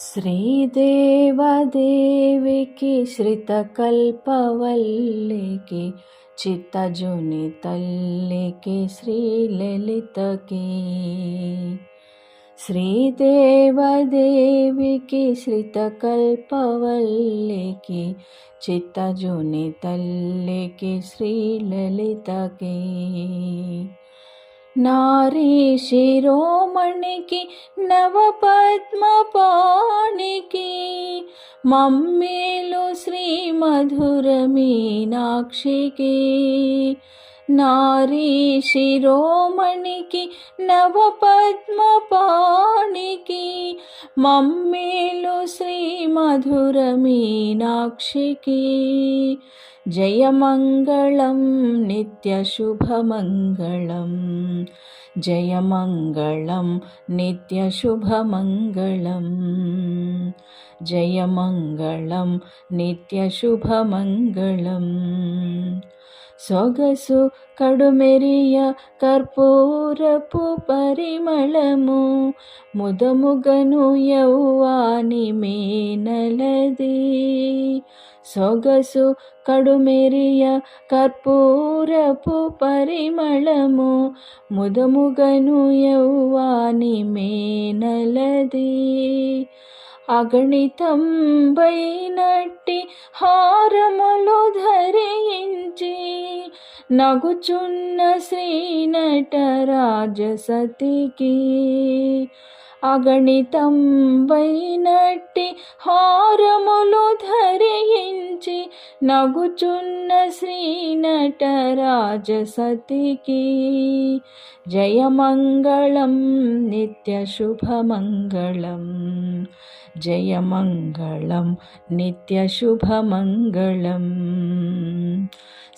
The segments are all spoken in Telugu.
శ్రీదేవదేవికి శ్రితకల్పవల్లికి చిత్తజుని తల్లికి శ్రీలలితకి. శ్రీదేవదేవికి శ్రితకల్పవల్లికి చిత్తజుని తల్లికి శ్రీలలితకి. नारी शिरोमणिकी नवपद्मपाणिकी। मम् मेलु श्री मधुर मीनाक्षिकी नारी शिरोमणिकी नवपद्मपाणिकी। मम् मेलु जयमङ्गलं नित्यशुभमङ्गलम्। जयमङ्गलं नित्यशुभमङ्गलम्। जयमङ्गलं नित्यशुभमङ्गलम्। సొగసు కడుమెరియ కర్పూరపు పరిమళము ముదముగను యౌవాని మేనలది. సొగసు కడుమెరియ కర్పూరపు పరిమళము ముదముగను యౌవాని మేనలది. అగణితం బైనట్టి హారములు ధరించి నగుచున్న శ్రీనటరాజసతికి అగణితం వైనట్టి హారములు ధరించి నగుచున్న శ్రీనటరాజసతికి జయమంగళం నిత్యశుభమంగళం జయమంగళం నిత్యశుభమంగళం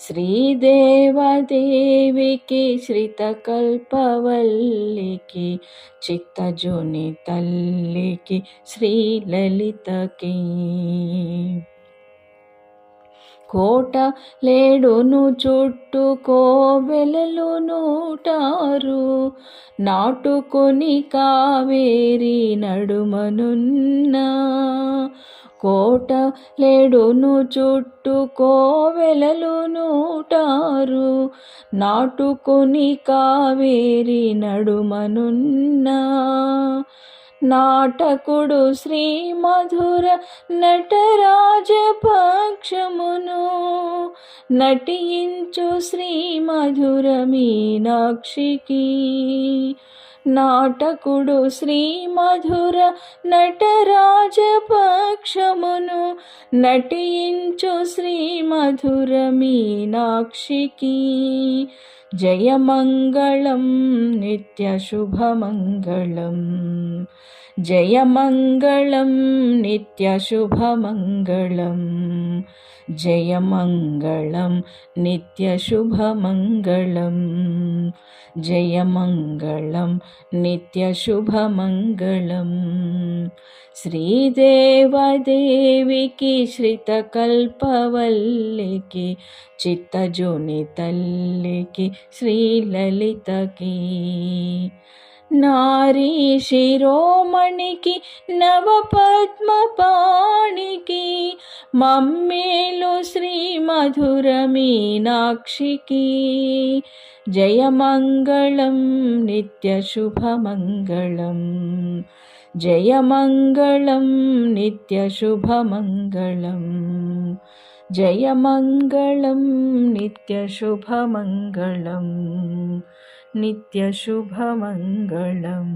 శ్రీదేవదేవికి శ్రితకల్పవల్లికి చిత్తజుని తల్లికి శ్రీలలితకి. కోట లేడును చుట్టూ కోవెలలు నూటారు నాటుకొని కావేరి నడుమనున్న కోట లేడును చుట్టూ కోవెలలు నూటారు. నాటుకొని కావేరి నడుమనున్న. నాటకుడు శ్రీ మధుర నటరాజ పక్షమును నటించు శ్రీ మధుర మీనాక్షికి. నాటకుడు శ్రీ మధుర నటరాజ పక్షమును నటించు శ్రీ మధుర మీనాక్షికి. जयमङ्गलं नित्यशुभमङ्गलम्। जयमङ्गलं नित्यशुभमङ्गलम्। जयमङ्गलं नित्यशुभमङ्गलं जयमङ्गलं नित्यशुभमङ्गलम्। श्रीदेवादेवकी श्रितकल्पवल्लिकी चित्तजुनितल्लिकी श्रीललितकी। నారీ శిరోమణికి నవపద్మపాణికి మమ్మేలు శ్రీ మధుర మీనాక్షికి జయమంగళం నిత్యశుభమంగళం. జయమంగళం నిత్యశుభమంగళం. जयमङ्गलं नित्यशुभमङ्गलं नित्यशुभमङ्गलम्।